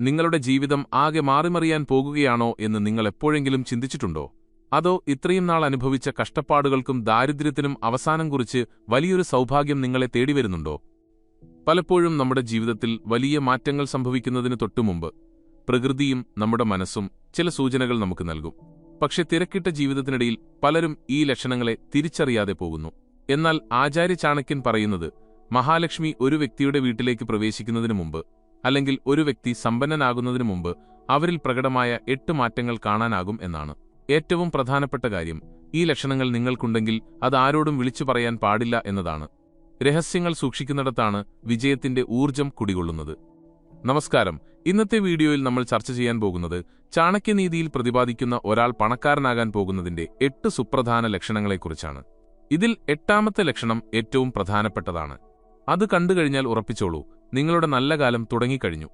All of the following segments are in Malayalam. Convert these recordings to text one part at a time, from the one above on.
നിങ്ങളുടെ ജീവിതം ആകെ മാറിമറിയാൻ പോകുകയാണോ എന്ന് നിങ്ങൾ എപ്പോഴെങ്കിലും ചിന്തിച്ചിട്ടുണ്ടോ? അതോ ഇത്രയും നാൾ അനുഭവിച്ച കഷ്ടപ്പാടുകൾക്കും ദാരിദ്ര്യത്തിനും അവസാനം കുറിച്ച് വലിയൊരു സൗഭാഗ്യം നിങ്ങളെ തേടിവരുന്നുണ്ടോ പലപ്പോഴും നമ്മുടെ ജീവിതത്തിൽ വലിയ മാറ്റങ്ങൾ സംഭവിക്കുന്നതിന് തൊട്ടുമുമ്പ് പ്രകൃതിയും നമ്മുടെ മനസ്സും ചില സൂചനകൾ നമുക്ക് നൽകും. പക്ഷെ തിരക്കിട്ട ജീവിതത്തിനിടയിൽ പലരും ഈ ലക്ഷണങ്ങളെ തിരിച്ചറിയാതെ പോകുന്നു. എന്നാൽ ആചാര്യ ചാണക്യൻ പറയുന്നത് മഹാലക്ഷ്മി ഒരു വ്യക്തിയുടെ വീട്ടിലേക്ക് പ്രവേശിക്കുന്നതിനു മുമ്പ് അല്ലെങ്കിൽ ഒരു വ്യക്തി സമ്പന്നനാകുന്നതിനു മുമ്പ് അവരിൽ പ്രകടമായ എട്ട് മാറ്റങ്ങൾ കാണാനാകും എന്നാണ്. ഏറ്റവും പ്രധാനപ്പെട്ട കാര്യം ഈ ലക്ഷണങ്ങൾ നിങ്ങൾക്കുണ്ടെങ്കിൽ അത് ആരോടും വിളിച്ചു പറയാൻ പാടില്ല എന്നതാണ്. രഹസ്യങ്ങൾ സൂക്ഷിക്കുന്നിടത്താണ് വിജയത്തിന്റെ ഊർജം കുടികൊള്ളുന്നത്. നമസ്കാരം. ഇന്നത്തെ വീഡിയോയിൽ നമ്മൾ ചർച്ച ചെയ്യാൻ പോകുന്നത് ചാണക്യനീതിയിൽ പ്രതിപാദിക്കുന്ന ഒരാൾ പണക്കാരനാകാൻ പോകുന്നതിന്റെ എട്ട് സുപ്രധാന ലക്ഷണങ്ങളെക്കുറിച്ചാണ്. ഇതിൽ എട്ടാമത്തെ ലക്ഷണം ഏറ്റവും പ്രധാനപ്പെട്ടതാണ്. അത് കണ്ടുകഴിഞ്ഞാൽ ഉറപ്പിച്ചോളൂ നിങ്ങളുടെ നല്ല കാലം തുടങ്ങിക്കഴിഞ്ഞു.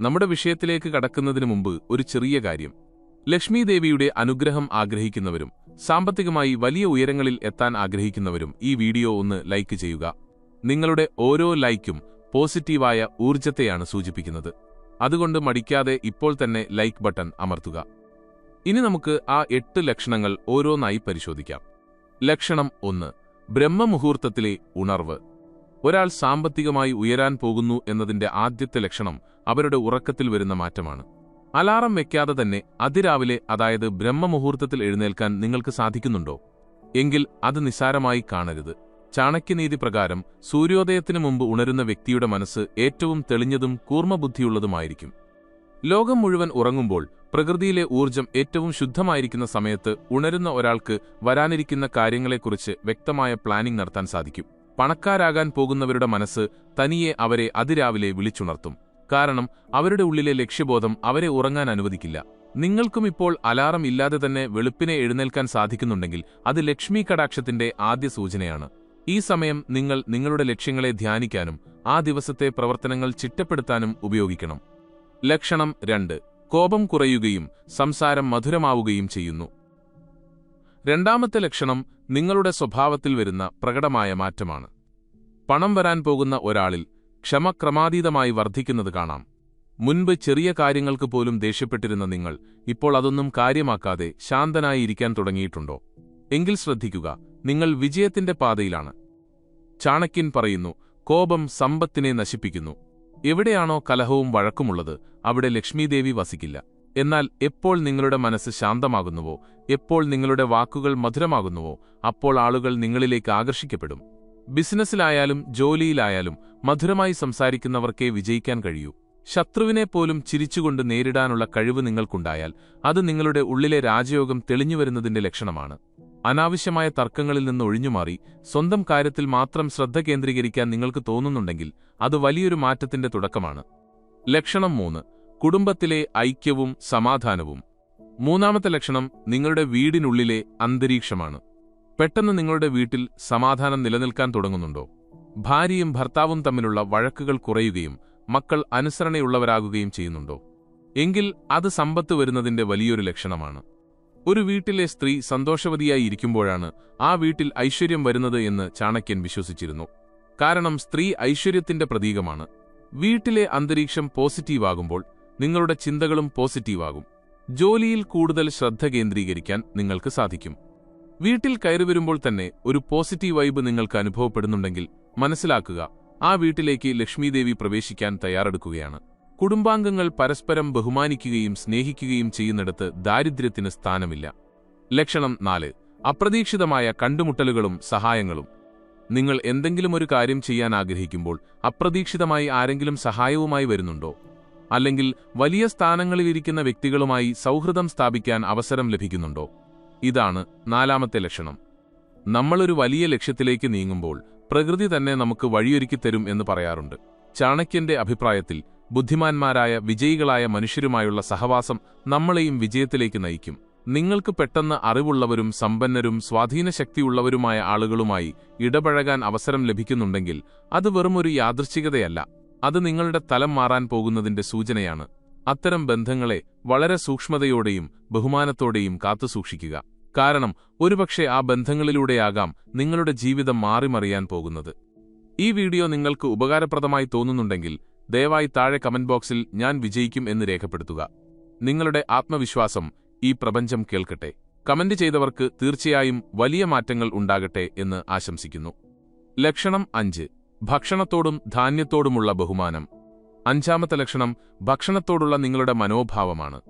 നമ്മുടെ വിഷയത്തിലേക്ക് കടക്കുന്നതിനു മുമ്പ് ഒരു ചെറിയ കാര്യം. ലക്ഷ്മി ദേവിയുടെ അനുഗ്രഹം ആഗ്രഹിക്കുന്നവരും സാമ്പത്തികമായി വലിയ ഉയരങ്ങളിൽ എത്താൻ ആഗ്രഹിക്കുന്നവരും ഈ വീഡിയോ ഒന്ന് ലൈക്ക് ചെയ്യുക. നിങ്ങളുടെ ഓരോ ലൈക്കും പോസിറ്റീവായ ഊർജത്തെയാണ് സൂചിപ്പിക്കുന്നത്. അതുകൊണ്ട് മടിക്കാതെ ഇപ്പോൾ തന്നെ ലൈക്ക് ബട്ടൺ അമർത്തുക. ഇനി നമുക്ക് ആ എട്ട് ലക്ഷണങ്ങൾ ഓരോന്നായി പരിശോധിക്കാം. ലക്ഷണം ഒന്ന് ബ്രഹ്മമുഹൂർത്തത്തിലെ ഉണർവ്. ഒരാൾ സാമ്പത്തികമായി ഉയരാൻ പോകുന്നു എന്നതിന്റെ ആദ്യത്തെ ലക്ഷണം അവരുടെ ഉറക്കത്തിൽ വരുന്ന മാറ്റമാണ്. അലാറം വെക്കാതെ തന്നെ അതിരാവിലെ അതായത് ബ്രഹ്മമുഹൂർത്തത്തിൽ എഴുന്നേൽക്കാൻ നിങ്ങൾക്ക് സാധിക്കുന്നുണ്ടോ? എങ്കിൽ അത് നിസാരമായി കാണരുത്. ചാണക്യനീതി പ്രകാരം സൂര്യോദയത്തിനു മുമ്പ് ഉണരുന്ന വ്യക്തിയുടെ മനസ്സ് ഏറ്റവും തെളിഞ്ഞതും കൂർമ്മബുദ്ധിയുള്ളതുമായിരിക്കും. ലോകം മുഴുവൻ ഉറങ്ങുമ്പോൾ പ്രകൃതിയിലെ ഊർജം ഏറ്റവും ശുദ്ധമായിരിക്കുന്ന സമയത്ത് ഉണരുന്ന ഒരാൾക്ക് വരാനിരിക്കുന്ന കാര്യങ്ങളെക്കുറിച്ച് വ്യക്തമായ പ്ലാനിംഗ് നടത്താൻ സാധിക്കും. പണക്കാരാകാൻ പോകുന്നവരുടെ മനസ്സ് തനിയെ അവരെ അതിരാവിലെ വിളിച്ചുണർത്തും. കാരണം അവരുടെ ഉള്ളിലെ ലക്ഷ്യബോധം അവരെ ഉറങ്ങാൻ അനുവദിക്കില്ല. നിങ്ങൾക്കും ഇപ്പോൾ അലാറം ഇല്ലാതെ തന്നെ വെളുപ്പിനെ എഴുന്നേൽക്കാൻ സാധിക്കുന്നുണ്ടെങ്കിൽ അത് ലക്ഷ്മി കടാക്ഷത്തിന്റെ ആദ്യ സൂചനയാണ്. ഈ സമയം നിങ്ങൾ നിങ്ങളുടെ ലക്ഷ്യങ്ങളെ ധ്യാനിക്കാനും ആ ദിവസത്തെ പ്രവർത്തനങ്ങൾ ചിട്ടപ്പെടുത്താനും ഉപയോഗിക്കണം. ലക്ഷണം രണ്ട്. കോപം കുറയുകയും സംസാരം മധുരമാവുകയും ചെയ്യുന്നു. രണ്ടാമത്തെ ലക്ഷണം നിങ്ങളുടെ സ്വഭാവത്തിൽ വരുന്ന പ്രകടമായ മാറ്റമാണ്. പണം വരാൻ പോകുന്ന ഒരാളിൽ ക്ഷമ ക്രമാതീതമായി വർദ്ധിക്കുന്നത് കാണാം. മുൻപ് ചെറിയ കാര്യങ്ങൾക്ക് പോലും ദേഷ്യപ്പെട്ടിരുന്ന നിങ്ങൾ ഇപ്പോൾ അതൊന്നും കാര്യമാക്കാതെ ശാന്തനായി ഇരിക്കാൻ തുടങ്ങിയിട്ടുണ്ടോ? എങ്കിൽ ശ്രദ്ധിക്കുക നിങ്ങൾ വിജയത്തിന്റെ പാതയിലാണ്. ചാണക്യൻ പറയുന്നു കോപം സമ്പത്തിനെ നശിപ്പിക്കുന്നു. എവിടെയാണോ കലഹവും വഴക്കുമുള്ളത് അവിടെ ലക്ഷ്മീദേവി വസിക്കില്ല. എന്നാൽ എപ്പോൾ നിങ്ങളുടെ മനസ്സ് ശാന്തമാകുന്നുവോ എപ്പോൾ നിങ്ങളുടെ വാക്കുകൾ മധുരമാകുന്നുവോ അപ്പോൾ ആളുകൾ നിങ്ങളിലേക്ക് ആകർഷിക്കപ്പെടും. ബിസിനസ്സിലായാലും ജോലിയിലായാലും മധുരമായി സംസാരിക്കുന്നവർക്കേ വിജയിക്കാൻ കഴിയൂ. ശത്രുവിനെ പോലും ചിരിച്ചുകൊണ്ട് നേരിടാനുള്ള കഴിവ് നിങ്ങൾക്കുണ്ടായാൽ അത് നിങ്ങളുടെ ഉള്ളിലെ രാജയോഗം തെളിഞ്ഞുവരുന്നതിന്റെ ലക്ഷണമാണ്. അനാവശ്യമായ തർക്കങ്ങളിൽ നിന്ന് ഒഴിഞ്ഞുമാറി സ്വന്തം കാര്യത്തിൽ മാത്രം ശ്രദ്ധ കേന്ദ്രീകരിക്കാൻ നിങ്ങൾക്ക് തോന്നുന്നുണ്ടെങ്കിൽ അത് വലിയൊരു മാറ്റത്തിന്റെ തുടക്കമാണ്. ലക്ഷണം മൂന്ന്. കുടുംബത്തിലെ ഐക്യവും സമാധാനവും. മൂന്നാമത്തെ ലക്ഷണം നിങ്ങളുടെ വീടിനുള്ളിലെ അന്തരീക്ഷമാണ്. പെട്ടെന്ന് നിങ്ങളുടെ വീട്ടിൽ സമാധാനം നിലനിൽക്കാൻ തുടങ്ങുന്നുണ്ടോ? ഭാര്യയും ഭർത്താവും തമ്മിലുള്ള വഴക്കുകൾ കുറയുകയും മക്കൾ അനുസരണയുള്ളവരാകുകയും ചെയ്യുന്നുണ്ടോ? എങ്കിൽ അത് സമ്പത്ത് വരുന്നതിന്റെ വലിയൊരു ലക്ഷണമാണ്. ഒരു വീട്ടിലെ സ്ത്രീ സന്തോഷവതിയായി ഇരിക്കുമ്പോഴാണ് ആ വീട്ടിൽ ഐശ്വര്യം വരുന്നത് എന്ന് ചാണക്യൻ വിശ്വസിച്ചിരുന്നു. കാരണം സ്ത്രീ ഐശ്വര്യത്തിന്റെ പ്രതീകമാണ്. വീട്ടിലെ അന്തരീക്ഷം പോസിറ്റീവാകുമ്പോൾ നിങ്ങളുടെ ചിന്തകളും പോസിറ്റീവാകും. ജോലിയിൽ കൂടുതൽ ശ്രദ്ധ കേന്ദ്രീകരിക്കാൻ നിങ്ങൾക്ക് സാധിക്കും. വീട്ടിൽ കയറി വരുമ്പോൾ തന്നെ ഒരു പോസിറ്റീവ് വൈബ് നിങ്ങൾക്ക് അനുഭവപ്പെടുന്നുണ്ടെങ്കിൽ മനസ്സിലാക്കുക ആ വീട്ടിലേക്ക് ലക്ഷ്മീദേവി പ്രവേശിക്കാൻ തയ്യാറെടുക്കുകയാണ്. കുടുംബാംഗങ്ങൾ പരസ്പരം ബഹുമാനിക്കുകയും സ്നേഹിക്കുകയും ചെയ്യുന്നിടത്ത് ദാരിദ്ര്യത്തിന് സ്ഥാനമില്ല. ലക്ഷണം നാല് അപ്രതീക്ഷിതമായ കണ്ടുമുട്ടലുകളും സഹായങ്ങളും. നിങ്ങൾ എന്തെങ്കിലും ഒരു കാര്യം ചെയ്യാൻ ആഗ്രഹിക്കുമ്പോൾ അപ്രതീക്ഷിതമായി ആരെങ്കിലും സഹായവുമായി വരുന്നുണ്ടോ? അല്ലെങ്കിൽ വലിയ സ്ഥാനങ്ങളിലിരിക്കുന്ന വ്യക്തികളുമായി സൗഹൃദം സ്ഥാപിക്കാൻ അവസരം ലഭിക്കുന്നുണ്ടോ? ഇതാണ് നാലാമത്തെ ലക്ഷണം. നമ്മളൊരു വലിയ ലക്ഷ്യത്തിലേക്ക് നീങ്ങുമ്പോൾ പ്രകൃതി തന്നെ നമുക്ക് വഴിയൊരുക്കിത്തരും എന്ന് പറയാറുണ്ട്. ചാണക്യന്റെ അഭിപ്രായത്തിൽ ബുദ്ധിമാന്മാരായ വിജയികളായ മനുഷ്യരുമായുള്ള സഹവാസം നമ്മളെയും വിജയത്തിലേക്ക് നയിക്കും. നിങ്ങൾക്ക് പെട്ടെന്ന് അറിവുള്ളവരും സമ്പന്നരും സ്വാധീനശക്തിയുള്ളവരുമായ ആളുകളുമായി ഇടപഴകാൻ അവസരം ലഭിക്കുന്നുണ്ടെങ്കിൽ അത് വെറുമൊരു യാദൃശ്ചികതയല്ല. അത് നിങ്ങളുടെ തലം മാറാൻ പോകുന്നതിന്റെ സൂചനയാണ്. അത്തരം ബന്ധങ്ങളെ വളരെ സൂക്ഷ്മതയോടെയും ബഹുമാനത്തോടെയും കാത്തുസൂക്ഷിക്കുക കാരണം ഒരുപക്ഷെ ആ ബന്ധങ്ങളിലൂടെയാകാം നിങ്ങളുടെ ജീവിതം മാറിമറിയാൻ പോകുന്നത്. ഈ വീഡിയോ നിങ്ങൾക്ക് ഉപകാരപ്രദമായി തോന്നുന്നുണ്ടെങ്കിൽ ദയവായി താഴെ കമന്റ് ബോക്സിൽ ഞാൻ വിജയിക്കും എന്ന് രേഖപ്പെടുത്തുക. നിങ്ങളുടെ ആത്മവിശ്വാസം ഈ പ്രപഞ്ചം കേൾക്കട്ടെ. കമന്റ് ചെയ്തവർക്ക് തീർച്ചയായും വലിയ മാറ്റങ്ങൾ ഉണ്ടാകട്ടെ എന്ന് ആശംസിക്കുന്നു. ലക്ഷണം അഞ്ച്. ഭക്ഷണത്തോടും ധാന്യത്തോടുമുള്ള ബഹുമാനം. അഞ്ചാമത്തെ ലക്ഷണം ഭക്ഷണത്തോടുള്ള നിങ്ങളുടെ മനോഭാവമാണ്.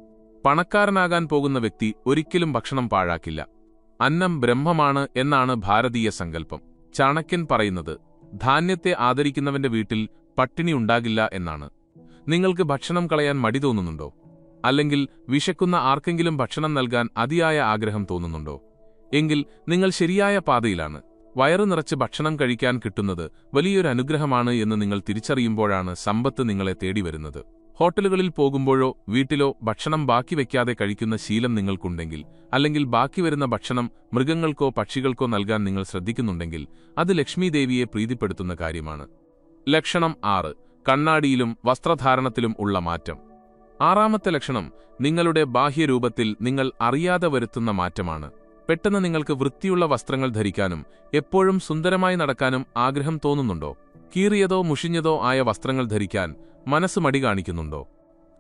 പണക്കാരനാകാൻ പോകുന്ന വ്യക്തി ഒരിക്കലും ഭക്ഷണം പാഴാക്കില്ല. അന്നം ബ്രഹ്മമാണ് എന്നാണ് ഭാരതീയ സങ്കല്പം. ചാണക്യൻ പറയുന്നത് ധാന്യത്തെ ആദരിക്കുന്നവന്റെ വീട്ടിൽ പട്ടിണി ഉണ്ടാകില്ല എന്നാണ്. നിങ്ങൾക്ക് ഭക്ഷണം കളയാൻ മടി തോന്നുന്നുണ്ടോ? അല്ലെങ്കിൽ വിശക്കുന്ന ആർക്കെങ്കിലും ഭക്ഷണം നൽകാൻ അതിയായ ആഗ്രഹം തോന്നുന്നുണ്ടോ? എങ്കിൽ നിങ്ങൾ ശരിയായ പാതയിലാണ്. വയറു നിറച്ച് ഭക്ഷണം കഴിക്കാൻ കിട്ടുന്നത് വലിയൊരു അനുഗ്രഹമാണ് എന്ന് നിങ്ങൾ തിരിച്ചറിയുമ്പോഴാണ് സമ്പത്ത് നിങ്ങളെ തേടി വരുന്നത് ഹോട്ടലുകളിൽ പോകുമ്പോഴോ വീട്ടിലോ ഭക്ഷണം ബാക്കി വയ്ക്കാതെ കഴിക്കുന്ന ശീലം നിങ്ങൾക്കുണ്ടെങ്കിൽ അല്ലെങ്കിൽ ബാക്കി വരുന്ന ഭക്ഷണം മൃഗങ്ങൾക്കോ പക്ഷികൾക്കോ നൽകാൻ നിങ്ങൾ ശ്രദ്ധിക്കുന്നുണ്ടെങ്കിൽ അത് ലക്ഷ്മീദേവിയെ പ്രീതിപ്പെടുത്തുന്ന കാര്യമാണ്. ലക്ഷണം ആറ് കണ്ണാടിയിലും വസ്ത്രധാരണത്തിലും ഉള്ള മാറ്റം. ആറാമത്തെ ലക്ഷണം നിങ്ങളുടെ ബാഹ്യരൂപത്തിൽ നിങ്ങൾ അറിയാതെ വരുത്തുന്ന മാറ്റമാണ്. പെട്ടെന്ന് നിങ്ങൾക്ക് വൃത്തിയുള്ള വസ്ത്രങ്ങൾ ധരിക്കാനും എപ്പോഴും സുന്ദരമായി നടക്കാനും ആഗ്രഹം തോന്നുന്നുണ്ടോ? കീറിയതോ മുഷിഞ്ഞതോ ആയ വസ്ത്രങ്ങൾ ധരിക്കാൻ മനസ്സ് മടി കാണിക്കുന്നുണ്ടോ?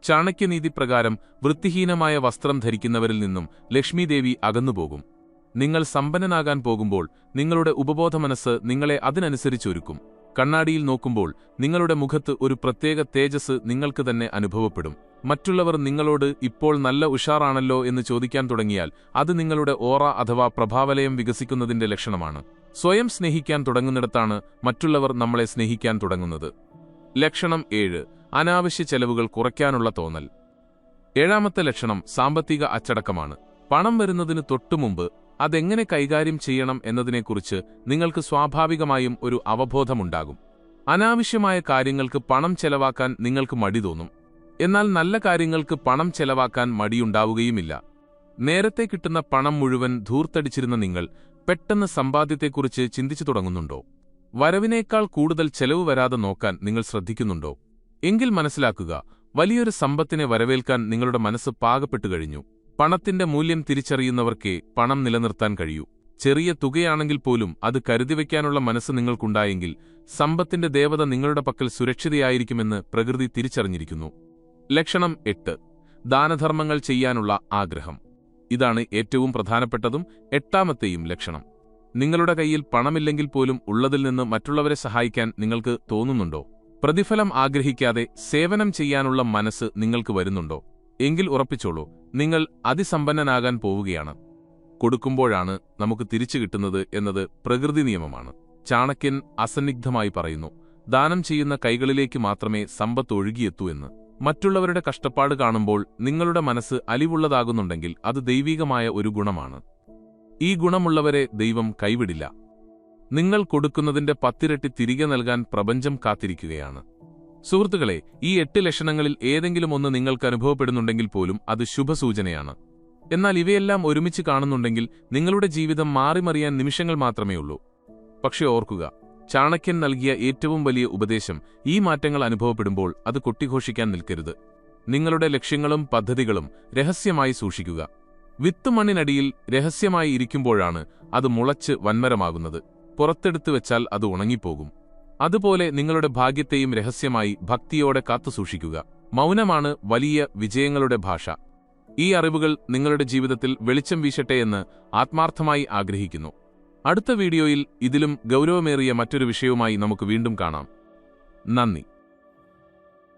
ചാണക്യനീതി പ്രകാരം വൃത്തിഹീനമായ വസ്ത്രം ധരിക്കുന്നവരിൽ നിന്നും ലക്ഷ്മിദേവി അകന്നുപോകും. നിങ്ങൾ സമ്പന്നനാകാൻ പോകുമ്പോൾ നിങ്ങളുടെ ഉപബോധ മനസ്സ് നിങ്ങളെ അതിനനുസരിച്ചൊരുക്കും കണ്ണാടിയിൽ നോക്കുമ്പോൾ നിങ്ങളുടെ മുഖത്ത് ഒരു പ്രത്യേക തേജസ് നിങ്ങൾക്ക് തന്നെ അനുഭവപ്പെടും. മറ്റുള്ളവർ നിങ്ങളോട് ഇപ്പോൾ നല്ല ഉഷാറാണല്ലോ എന്ന് ചോദിക്കാൻ തുടങ്ങിയാൽ അത് നിങ്ങളുടെ ഓറ അഥവാ പ്രഭാവലയം വികസിക്കുന്നതിന്റെ ലക്ഷണമാണ്. സ്വയം സ്നേഹിക്കാൻ തുടങ്ങുന്നിടത്താണ് മറ്റുള്ളവർ നമ്മളെ സ്നേഹിക്കാൻ തുടങ്ങുന്നത്. ലക്ഷണം ഏഴ്. അനാവശ്യ ചെലവുകൾ കുറയ്ക്കാനുള്ള തോന്നൽ. ഏഴാമത്തെ ലക്ഷണം സാമ്പത്തിക അച്ചടക്കമാണ്. പണം വരുന്നതിന് തൊട്ടുമുമ്പ് അതെങ്ങനെ കൈകാര്യം ചെയ്യണം എന്നതിനെക്കുറിച്ച് നിങ്ങൾക്ക് സ്വാഭാവികമായും ഒരു അവബോധമുണ്ടാകും. അനാവശ്യമായ കാര്യങ്ങൾക്ക് പണം ചെലവാക്കാൻ നിങ്ങൾക്ക് മടി തോന്നും. എന്നാൽ നല്ല കാര്യങ്ങൾക്ക് പണം ചെലവാക്കാൻ മടിയുണ്ടാവുകയുമില്ല. നേരത്തെ കിട്ടുന്ന പണം മുഴുവൻ ധൂർത്തടിച്ചിരുന്ന നിങ്ങൾ പെട്ടെന്ന് സമ്പാദ്യത്തെക്കുറിച്ച് ചിന്തിച്ചു തുടങ്ങുന്നുണ്ടോ? വരവിനേക്കാൾ കൂടുതൽ ചെലവ് വരാതെ നോക്കാൻ നിങ്ങൾ ശ്രദ്ധിക്കുന്നുണ്ടോ? എങ്കിൽ മനസ്സിലാക്കുക വലിയൊരു സമ്പത്തിനെ വരവേൽക്കാൻ നിങ്ങളുടെ മനസ്സ് പാകപ്പെട്ടു കഴിഞ്ഞു. പണത്തിന്റെ മൂല്യം തിരിച്ചറിയുന്നവർക്കേ പണം നിലനിർത്താൻ കഴിയൂ. ചെറിയ തുകയാണെങ്കിൽ പോലും അത് കരുതിവെക്കാനുള്ള മനസ്സ് നിങ്ങൾക്കുണ്ടായെങ്കിൽ സമ്പത്തിന്റെ ദേവത നിങ്ങളുടെ പക്കൽ സുരക്ഷിതയായിരിക്കുമെന്ന് പ്രകൃതി തിരിച്ചറിഞ്ഞിരിക്കുന്നു. ലക്ഷണം എട്ട്. ദാനധർമ്മങ്ങൾ ചെയ്യാനുള്ള ആഗ്രഹം. ഇതാണ് ഏറ്റവും പ്രധാനപ്പെട്ടതും എട്ടാമത്തെയും ലക്ഷണം. നിങ്ങളുടെ കയ്യിൽ പണമില്ലെങ്കിൽ പോലും ഉള്ളതിൽ നിന്ന് മറ്റുള്ളവരെ സഹായിക്കാൻ നിങ്ങൾക്ക് തോന്നുന്നുണ്ടോ? പ്രതിഫലം ആഗ്രഹിക്കാതെ സേവനം ചെയ്യാനുള്ള മനസ്സ് നിങ്ങൾക്ക് വരുന്നുണ്ടോ? എങ്കിൽ ഉറപ്പിച്ചോളൂ നിങ്ങൾ അതിസമ്പന്നനാകാൻ പോവുകയാണ്. കൊടുക്കുമ്പോഴാണ് നമുക്ക് തിരിച്ചു കിട്ടുന്നത് എന്നത് പ്രകൃതി നിയമമാണ്. ചാണക്യൻ അസന്നിഗ്ധമായി പറയുന്നു ദാനം ചെയ്യുന്ന കൈകളിലേക്ക് മാത്രമേ സമ്പത്ത് ഒഴുകിയെത്തൂ എന്ന്. മറ്റുള്ളവരുടെ കഷ്ടപ്പാട് കാണുമ്പോൾ നിങ്ങളുടെ മനസ്സ് അലിവുള്ളതാകുന്നുണ്ടെങ്കിൽ അത് ദൈവികമായ ഒരു ഗുണമാണ്. ഈ ഗുണമുള്ളവരെ ദൈവം കൈവിടില്ല. നിങ്ങൾ കൊടുക്കുന്നതിന്റെ പത്തിരട്ടി തിരികെ നൽകാൻ പ്രപഞ്ചം കാത്തിരിക്കുകയാണ്. സുഹൃത്തുക്കളെ ഈ എട്ട് ലക്ഷണങ്ങളിൽ ഏതെങ്കിലും ഒന്ന് നിങ്ങൾക്ക് അനുഭവപ്പെടുന്നുണ്ടെങ്കിൽ പോലും അത് ശുഭസൂചനയാണ്. എന്നാൽ ഇവയെല്ലാം ഒരുമിച്ച് കാണുന്നുണ്ടെങ്കിൽ നിങ്ങളുടെ ജീവിതം മാറിമറിയാൻ നിമിഷങ്ങൾ മാത്രമേ ഉള്ളൂ പക്ഷെ ഓർക്കുക ചാണക്യൻ നൽകിയ ഏറ്റവും വലിയ ഉപദേശം ഈ മാറ്റങ്ങൾ അനുഭവപ്പെടുമ്പോൾ അത് കൊട്ടിഘോഷിക്കാൻ നിൽക്കരുത്. നിങ്ങളുടെ ലക്ഷ്യങ്ങളും പദ്ധതികളും രഹസ്യമായി സൂക്ഷിക്കുക. വിത്ത് മണ്ണിനടിയിൽ രഹസ്യമായി ഇരിക്കുമ്പോഴാണ് അത് മുളച്ച് വൻമരമാകുന്നത്. പുറത്തെടുത്തു വെച്ചാൽ അത് ഉണങ്ങിപ്പോകും. അതുപോലെ നിങ്ങളുടെ ഭാഗ്യത്തെയും രഹസ്യമായി ഭക്തിയോടെ കാത്തുസൂക്ഷിക്കുക മൗനമാണ് വലിയ വിജയങ്ങളുടെ ഭാഷ. ഈ അറിവുകൾ നിങ്ങളുടെ ജീവിതത്തിൽ വെളിച്ചം വീശട്ടെ എന്ന് ആത്മാർത്ഥമായി ആഗ്രഹിക്കുന്നു. അടുത്ത വീഡിയോയിൽ ഇതിലും ഗൗരവമേറിയ മറ്റൊരു വിഷയവുമായി നമുക്ക് വീണ്ടും കാണാം. നന്ദി.